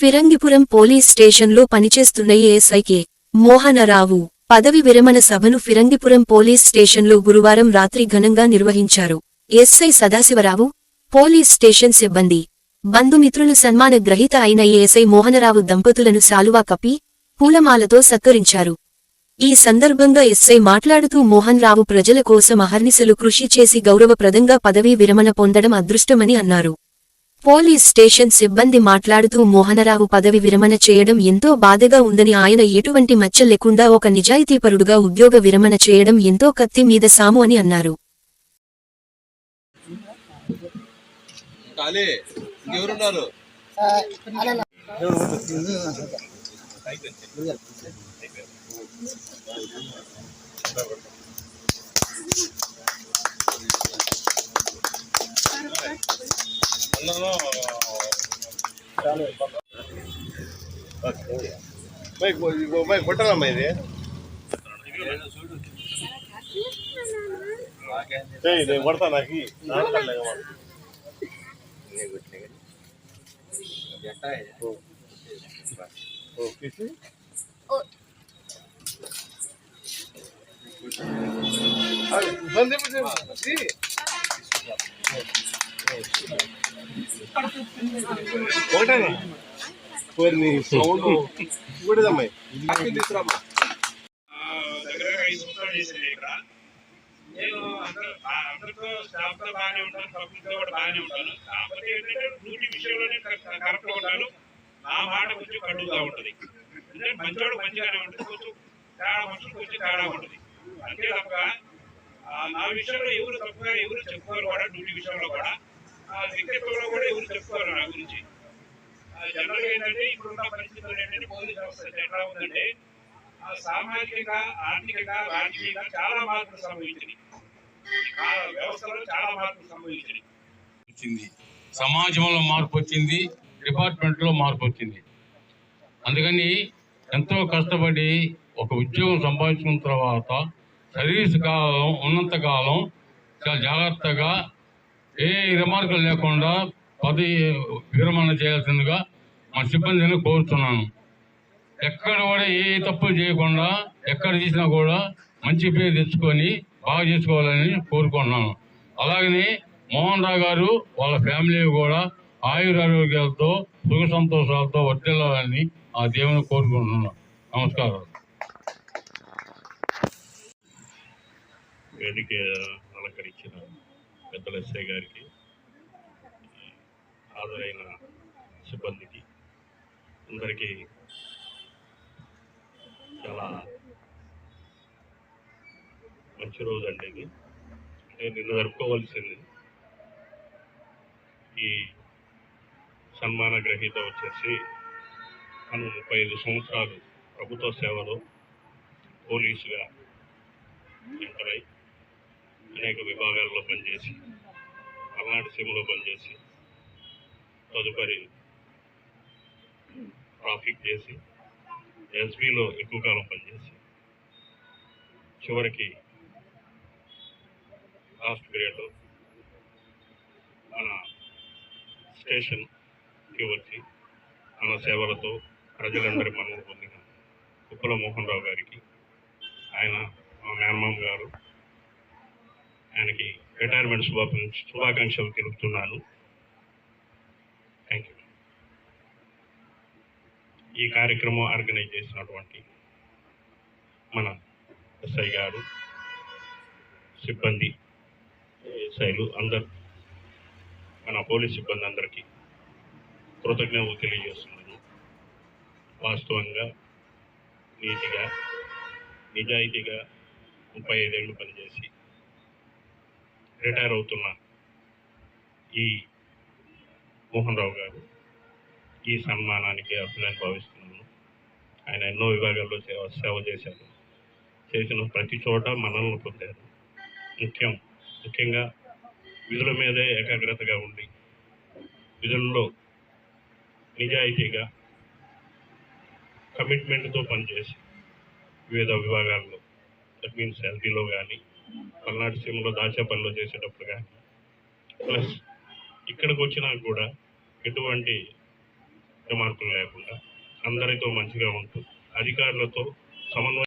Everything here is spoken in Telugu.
ఫిరంగిపురం పోలీస్ స్టేషన్లో పనిచేస్తున్న ఏఎస్ఐకే మోహనరావు పదవి విరమణ సభను ఫిరంగిపురం పోలీస్ స్టేషన్లో గురువారం రాత్రి ఘనంగా నిర్వహించారు. ఎస్ఐ సదాశివరావు పోలీస్ స్టేషన్ సిబ్బంది బంధుమిత్రులు సన్మాన గ్రహీత అయిన ఏఎస్ఐ మోహనరావు దంపతులను శాలువా కప్పి పూలమాలతో సత్కరించారు. ఈ సందర్భంగా ఎస్ఐ మాట్లాడుతూ మోహన్ రావు ప్రజల కోసం అహర్నిశలు కృషి చేసి గౌరవప్రదంగా పదవీ విరమణ పొందడం అదృష్టమని అన్నారు. పోలీస్ స్టేషన్ సిబ్బంది మాట్లాడుతూ మోహనరావు పదవి విరమణ చేయడం ఎంతో బాధగా ఉందని ఆయన ఎటువంటి మచ్చ లేకుండా ఒక నిజాయితీపరుడుగా ఉద్యోగ విరమణ చేయడం ఎంతో కత్తి మీద సాము అని అన్నారు. ఖాళీ ఇంకెవరున్నారు ఇది నేను కొడతా నాకు సందీప్ ఒకటేనా? కొన్ని సౌండ్. ఇక్కడ. నేను అందరితో స్టాఫ్తో బాగానే ఉంటాను పబ్లిక్ కూడా బాగానే ఉంటాను. కాకపోతే ఏంటంటే డ్యూటీ విషయంలోనే కరెక్ట్ ఉంటాను. నా మాట కొంచెం కడుగుగా ఉంటది. ఎందుకంటే మంచోడు మంచిగానే ఉంటుంది. కొంచెం తేడా మనుషులు కొంచెం తేడా ఉంటుంది. అంతే తప్ప నా విషయంలో ఎవరు తప్పుగా ఎవరు చెప్పుకోరు కూడా డ్యూటీ విషయంలో కూడా. ఆ వ్యక్తిత్వంలో కూడా ఎవరు చెప్తారు నా గురించి? జనరల్గా ఏంటంటే ఇప్పుడున్న పరిస్థితులు ఏంటంటే మోదీ వ్యవస్థ ఎట్లా ఉందంటే ఆ సామాజికంగా ఆర్థికంగా రాజకీయంగా చాలా మార్పులు సంభవించినాయి. ఆ వ్యవస్థలో చాలా మార్పులు సంభవించినాయి. వచ్చింది. సమాజంలో మార్పు వచ్చింది డిపార్ట్మెంట్లో మార్పు వచ్చింది. అందుకని ఎంతో కష్టపడి ఒక ఉద్యోగం సంపాదించుకున్న తర్వాత సర్వీస్ కాలం ఉన్నంత కాలం చాలా జాగ్రత్తగా ఏ రిమార్కులు లేకుండా పది విరమణ చేయాల్సిందిగా మా సిబ్బందిని కోరుతున్నాను. ఎక్కడ కూడా ఏ తప్పులు చేయకుండా ఎక్కడ చేసినా కూడా మంచి పేరు తెచ్చుకొని బాగా చేసుకోవాలని కోరుకుంటున్నాను. అలాగనే మోహన్ రావు గారు వాళ్ళ ఫ్యామిలీ కూడా ఆయురారోగ్యాలతో సుఖ సంతోషాలతో వర్తిల్లాలని ఆ దేవుని కోరుకుంటున్నాను. నమస్కారం. వేదిక అలంకరించిన పెద్దల ఎస్ఐ గారికి హాజరైన సిబ్బందికి అందరికీ చాలా మంచి రోజు అండి ఇది. నేను నిన్న జరుపుకోవాల్సింది ఈ సన్మాన గ్రహీత వచ్చేసి మనం ముప్పై ఐదు సంవత్సరాలు ప్రభుత్వ సేవలో పోలీసుగా ఎంటర్ అయి అనేక విభాగాల్లో పనిచేసి పల్నాడు సీమలో పనిచేసి తదుపరి ట్రాఫిక్ చేసి ఎస్బీలో ఎక్కువ కాలం పనిచేసి చివరికి లాస్ట్ గ్రేడ్ మన స్టేషన్కి వచ్చి మన సేవలతో ప్రజలందరి మన్నన పొందిన కుప్పల మోహన్ రావు గారికి ఆయన మా మేనమామ గారు ఆయనకి రిటైర్మెంట్ శుభాకాంక్ష శుభాకాంక్షలు తెలుపుతున్నాను. థ్యాంక్ యూ ఈ కార్యక్రమం ఆర్గనైజ్ చేసినటువంటి మన ఎస్ఐ గారు సిబ్బంది ఎస్ఐలు అందరు మన పోలీస్ సిబ్బంది అందరికీ కృతజ్ఞతలు తెలియజేస్తున్నాను. వాస్తవంగా నీతిగా నిజాయితీగా ముప్పై ఐదేళ్ళు పనిచేసి రిటైర్ అవుతున్న ఈ మోహన్ రావు గారు ఈ సన్మానానికి అర్హులని భావిస్తున్నాను ఆయన ఎన్నో విభాగాల్లో సేవ సేవ చేశారు. చేసిన ప్రతి చోట మనల్ని పొందారు. ముఖ్యం ముఖ్యంగా విధుల మీదే ఏకాగ్రతగా ఉండి విధుల్లో నిజాయితీగా కమిట్మెంట్తో పనిచేసి వివిధ విభాగాల్లో దట్ మీన్స్ ఎల్బీలో కానీ పల్నాడు సీమలో దాచేపల్లిలో చేసేటప్పుడు కానీ ప్లస్ ఇక్కడికి వచ్చినా కూడా ఎటువంటి రిమార్కులు లేకుండా అందరితో మంచిగా ఉంటూ అధికారులతో సమన్వయం